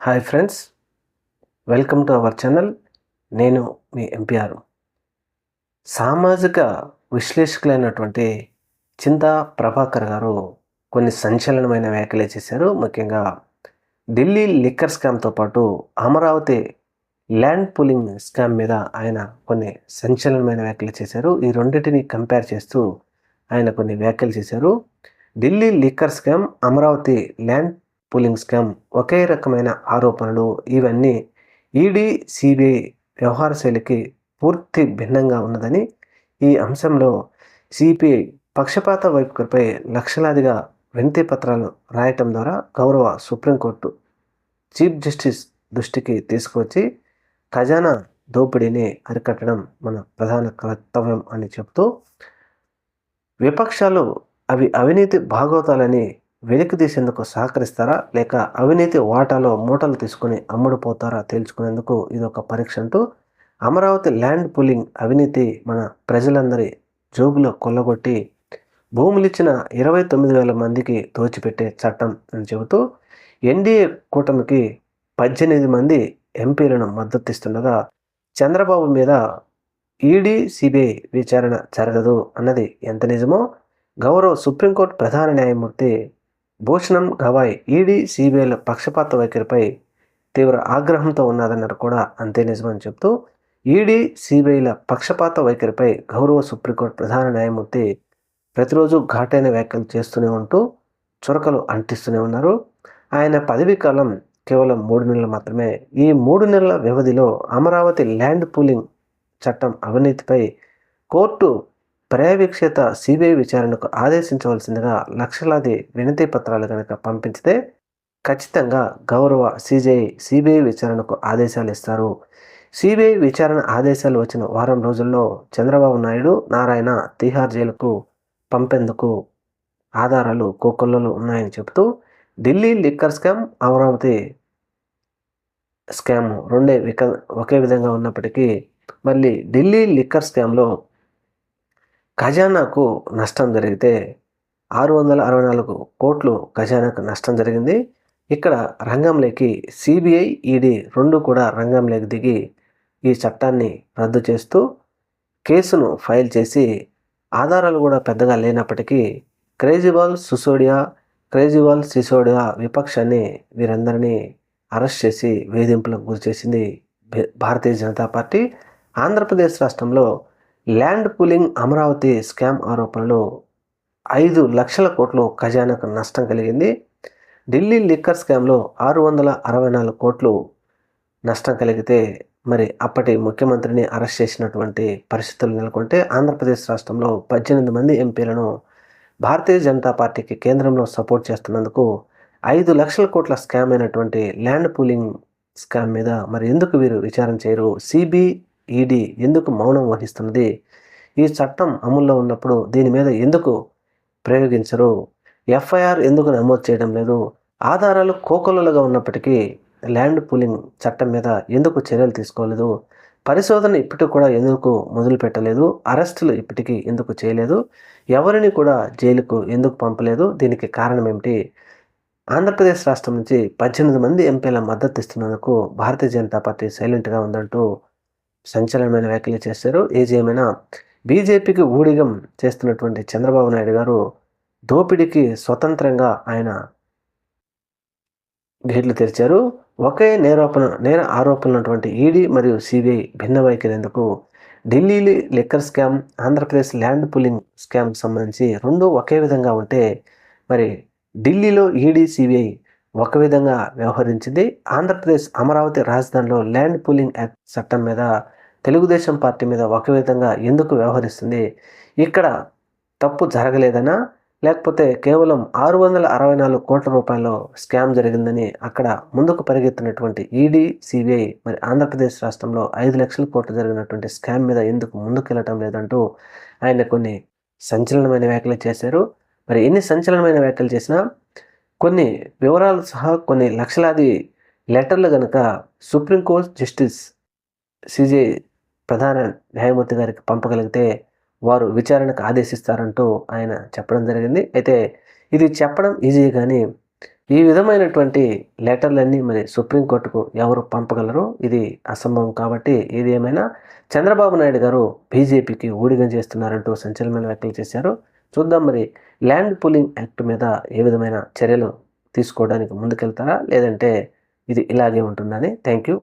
Hi friends welcome to our channel. నేను మీ MPR. సామాజిక విశ్లేషకులైనటువంటి చింతా ప్రభాకర్ గారు కొన్ని సంచలనమైన వ్యాఖ్యలు చేశారు. ముఖ్యంగా ఢిల్లీ లిక్కర్ స్కామ్తో పాటు అమరావతి ల్యాండ్ పూలింగ్ స్కామ్ మీద ఆయన కొన్ని సంచలనమైన వ్యాఖ్యలు చేశారు. ఈ రెండింటిని కంపేర్ చేస్తూ ఆయన కొన్ని వ్యాఖ్యలు చేశారు. Delhi liquor scam Amaravati land pooling scam ఒకే రకమైన ఆరోపణలు. ఇవన్నీ ఈడీ సిబిఐ వ్యవహార శైలికి పూర్తి భిన్నంగా ఉన్నదని ఈ అంశంలో సిపిఐ పక్షపాత వైఖరిపై లక్షలాదిగా వినతి పత్రాలు రాయటం ద్వారా గౌరవ సుప్రీంకోర్టు చీఫ్ జస్టిస్ దృష్టికి తీసుకువచ్చి ఖజానా దోపిడీని అరికట్టడం మన ప్రధాన కర్తవ్యం అని చెబుతూ విపక్షాలు అవి అవినీతి భాగోతాలని వెలికి తీసేందుకు సహకరిస్తారా? లేక అవినీతి వాటాలో మూటలు తీసుకుని అమ్ముడుపోతారా? తేల్చుకునేందుకు ఇది ఒక పరీక్ష అంటూ అమరావతి ల్యాండ్ పులింగ్ అవినీతి మన ప్రజలందరి జోబులో కొల్లగొట్టి భూములిచ్చిన ఇరవై తొమ్మిది వేల మందికి దోచిపెట్టే చట్టం అని చెబుతూ ఎన్డీఏ కూటమికి పద్దెనిమిది మంది ఎంపీలను మద్దతిస్తుండగా చంద్రబాబు మీద ఈడీ సిబిఐ విచారణ జరగదు అన్నది ఎంత నిజమో గౌరవ సుప్రీంకోర్టు ప్రధాన న్యాయమూర్తి భూషణం గవాయ్ ఈడీ సిబిఐల పక్షపాత వైఖరిపై తీవ్ర ఆగ్రహంతో ఉన్నదన్నారు కూడా అంతే నిజమని చెప్తూ ఈడీ సిబిఐల పక్షపాత వైఖరిపై గౌరవ సుప్రీంకోర్టు ప్రధాన న్యాయమూర్తి ప్రతిరోజు ఘాటైన వ్యాఖ్యలు చేస్తూనే ఉంటూ చురకలు అంటిస్తూనే ఉన్నారు. ఆయన పదవీ కాలం కేవలం మూడు నెలలు మాత్రమే. ఈ మూడు నెలల వ్యవధిలో అమరావతి ల్యాండ్ పూలింగ్ చట్టం అవినీతిపై కోర్టు పర్యవేక్షిత సిబిఐ విచారణకు ఆదేశించవలసిందిగా లక్షలాది వినతి పత్రాలు కనుక పంపించితే ఖచ్చితంగా గౌరవ సిజేఐ సిబిఐ విచారణకు ఆదేశాలు ఇస్తారు. సిబిఐ విచారణ ఆదేశాలు వచ్చిన వారం రోజుల్లో చంద్రబాబు నాయుడు నారాయణ తిహార్ జైలుకు పంపేందుకు ఆధారాలు కోకొల్లలు ఉన్నాయని చెబుతూ Delhi liquor scam Amaravati scam రెండే విక ఒకే విధంగా ఉన్నప్పటికీ మళ్ళీ ఢిల్లీ లిక్కర్ స్కామ్లో ఖజానాకు నష్టం జరిగితే ఆరు వందల అరవై నాలుగు కోట్లు ఖజానాకు నష్టం జరిగింది. ఇక్కడ రంగంలోకి సిబిఐ ఈడీ రెండు కూడా రంగంలోకి దిగి ఈ చట్టాన్ని రద్దు చేస్తూ కేసును ఫైల్ చేసి ఆధారాలు కూడా పెద్దగా లేనప్పటికీ క్రేజీవాల్ సుసోడియా క్రేజీవాల్ సిసోడియా విపక్షాన్ని వీరందరినీ అరెస్ట్ చేసి వేధింపులకు గురి చేసింది భారతీయ జనతా పార్టీ. ఆంధ్రప్రదేశ్ రాష్ట్రంలో ల్యాండ్ పూలింగ్ అమరావతి స్కామ్ ఆరోపణలో ఐదు లక్షల కోట్లు ఖజానాకు నష్టం కలిగింది. ఢిల్లీ లిక్కర్ స్కామ్లో ఆరు వందల అరవై నాలుగు కోట్లు నష్టం కలిగితే మరి అప్పటి ముఖ్యమంత్రిని అరెస్ట్ చేసినటువంటి పరిస్థితులు నెలకొంటే ఆంధ్రప్రదేశ్ రాష్ట్రంలో పద్దెనిమిది మంది ఎంపీలను భారతీయ జనతా పార్టీకి కేంద్రంలో సపోర్ట్ చేస్తున్నందుకు ఐదు లక్షల కోట్ల స్కామ్ అయినటువంటి ల్యాండ్ పూలింగ్ స్కామ్ మీద మరి ఎందుకు వీరు విచారణ చేయరు? సిబి ఈడీ ఎందుకు మౌనం వహిస్తున్నది? ఈ చట్టం అమల్లో ఉన్నప్పుడు దీని మీద ఎందుకు ప్రయోగించరు? ఎఫ్ఐఆర్ ఎందుకు నమోదు చేయడం లేదు? ఆధారాలు కోకొల్లలుగా ఉన్నప్పటికీ ల్యాండ్ పూలింగ్ చట్టం మీద ఎందుకు చర్యలు తీసుకోలేదు? పరిశోధన ఇప్పటికి కూడా ఎందుకు మొదలు పెట్టలేదు అరెస్టులు ఇప్పటికీ ఎందుకు చేయలేదు? ఎవరిని కూడా జైలుకు ఎందుకు పంపలేదు? దీనికి కారణం ఏమిటి ఆంధ్రప్రదేశ్ రాష్ట్రం నుంచి పద్దెనిమిది మంది ఎంపీల మద్దతు ఇస్తున్నందుకు భారతీయ జనతా పార్టీ సైలెంట్గా ఉందంటూ సంచలనమైన వ్యాఖ్యలు చేశారు. ఏదేమైనా బీజేపీకి ఊడిగం చేస్తున్నటువంటి చంద్రబాబు నాయుడు గారు దోపిడీకి స్వతంత్రంగా ఆయన గేట్లు తెరిచారు. ఒకే నేరాపణ నేర ఆరోపణలటువంటి ఈడీ మరియు సిబిఐ భిన్న వైఖరేందుకు Delhi liquor scam Andhra Pradesh land pooling scam సంబంధించి రెండు ఒకే విధంగా ఉంటే మరి ఢిల్లీలో ఈడీ సిబిఐ ఒక విధంగా వ్యవహరించింది. ఆంధ్రప్రదేశ్ అమరావతి రాజధానిలో ల్యాండ్ పూలింగ్ యాక్ట్ చట్టం మీద తెలుగుదేశం పార్టీ మీద ఒక విధంగా ఎందుకు వ్యవహరిస్తుంది? ఇక్కడ తప్పు జరగలేదనా? లేకపోతే కేవలం ఆరు వందల అరవై నాలుగు కోట్ల రూపాయలు స్కామ్ జరిగిందని అక్కడ ముందుకు పరిగెత్తినటువంటి ఈడీ సిబిఐ మరి ఆంధ్రప్రదేశ్ రాష్ట్రంలో ఐదు లక్షల కోట్లు జరిగినటువంటి స్కామ్ మీద ఎందుకు ముందుకెళ్ళటం లేదంటూ ఆయన కొన్ని సంచలనమైన వ్యాఖ్యలు చేశారు. మరి ఎన్ని సంచలనమైన వ్యాఖ్యలు చేసినా కొన్ని వివరాలు సహా కొన్ని లక్షలాది లెటర్లు కనుక సుప్రీంకోర్టు జస్టిస్ సిజే ప్రధాన న్యాయమూర్తి గారికి పంపగలిగితే వారు విచారణకు ఆదేశిస్తారంటూ ఆయన చెప్పడం జరిగింది. అయితే ఇది చెప్పడం ఈజీ కానీ ఈ విధమైనటువంటి లెటర్లన్నీ మరి సుప్రీంకోర్టుకు ఎవరు పంపగలరు? ఇది అసంభవం కాబట్టి ఇది ఏమైనా చంద్రబాబు నాయుడు గారు బీజేపీకి ఊడిగం చేస్తున్నారంటూ సంచలనమైన వ్యాఖ్యలు చేశారు. చూద్దాం మరి ల్యాండ్ పూలింగ్ యాక్ట్ మీద ఏ విధమైన చర్యలు తీసుకోవడానికి ముందుకెళ్తారా? లేదంటే ఇది ఇలాగే ఉంటుందని. Thank you.